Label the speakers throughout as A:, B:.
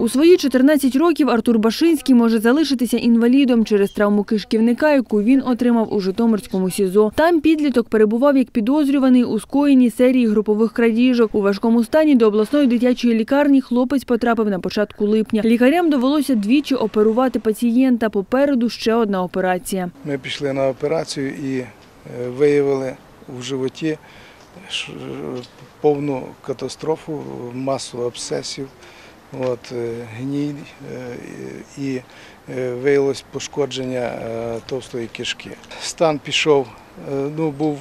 A: У свої 14 років Артур Башинський може залишитися інвалідом через травму кишківника, яку він отримав у Житомирському СІЗО. Там підліток перебував як підозрюваний у скоєнні серії групових крадіжок. У важкому стані до обласної дитячої лікарні хлопець потрапив на початку липня. Лікарям довелося двічі оперувати пацієнта. Попереду ще одна операція.
B: Ми пішли на операцію і е, виявили в животі повну катастрофу, масу абсцесів, от, е, гній е, і е, виявилось пошкодження товстої кишки. Стан пішов, ну, був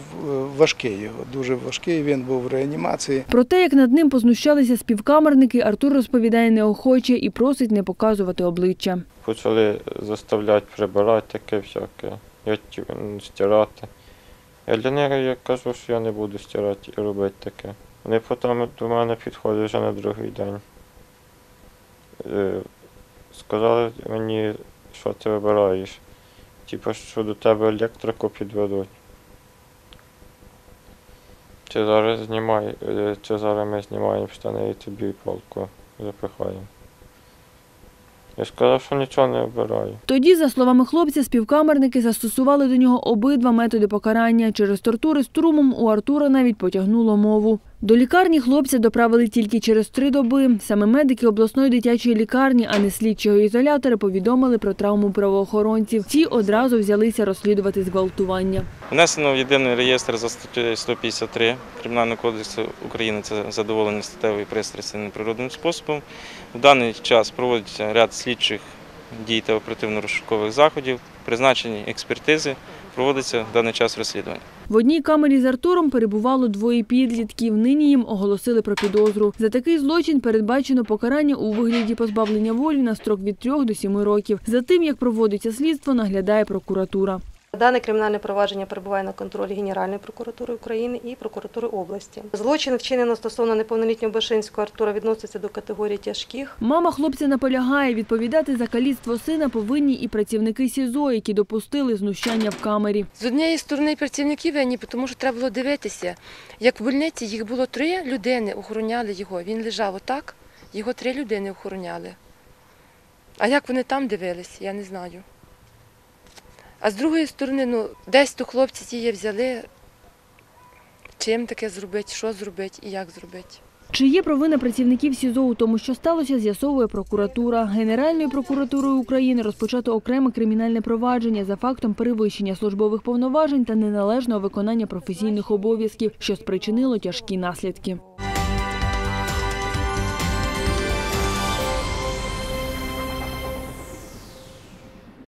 B: важкий його, дуже важкий, він був в реанімації.
A: Про те, як над ним познущалися співкамерники, Артур розповідає неохоче і просить не показувати обличчя.
C: почали заставляти прибирати таке всяке, я стирати. Я для них я кажу, що я не буду стирати і робити таке. Вони потім до мене підходять вже на другий день. Е, Сказали мені, що ти вибираєш. Типу, що до тебе електрику підведуть. Чи зараз знімай, е, чи зараз ми знімаємо штани і тобі палку запихаємо. Я сказав, що нічого не обираю.
A: Тоді, за словами хлопця, співкамерники застосували до нього обидва методи покарання. Через тортури струмом у Артура навіть потягнуло мову. До лікарні хлопця доправили тільки через три доби. Саме медики обласної дитячої лікарні, а не слідчого ізолятора, повідомили про травму правоохоронців. Ті одразу взялися розслідувати зґвалтування.
D: Внесено в єдиний реєстр за статтею 153 Кримінального кодексу України це задоволення статевої пристрасті неприродним способом. В даний час проводиться ряд слідчих дій та оперативно-розшукових заходів, призначені експертизи, проводиться в даний час розслідування.
A: В одній камері з Артуром перебувало двоє підлітків. Нині їм оголосили про підозру. За такий злочин передбачено покарання у вигляді позбавлення волі на строк від 3 до 7 років. За тим, як проводиться слідство, наглядає прокуратура.
E: Дане кримінальне провадження перебуває на контролі Генеральної прокуратури України і прокуратури області. Злочин вчинено стосовно неповнолітнього Башинського Артура відноситься до категорії тяжких.
A: Мама хлопця наполягає, відповідати за каліцтво сина повинні і працівники СІЗО, які допустили знущання в камері.
F: З однієї сторони працівники винні, тому що треба було дивитися. Як в больниці їх було три людини, охороняли його. Він лежав отак, його три людини охороняли. А як вони там дивились, я не знаю. А з другої сторони, ну, десь то хлопці ті взяли, чим таке зробити, що зробити і як зробити.
A: Чи є провина працівників СІЗО у тому, що сталося, з'ясовує прокуратура. Генеральною прокуратурою України розпочато окреме кримінальне провадження за фактом перевищення службових повноважень та неналежного виконання професійних обов'язків, що спричинило тяжкі наслідки.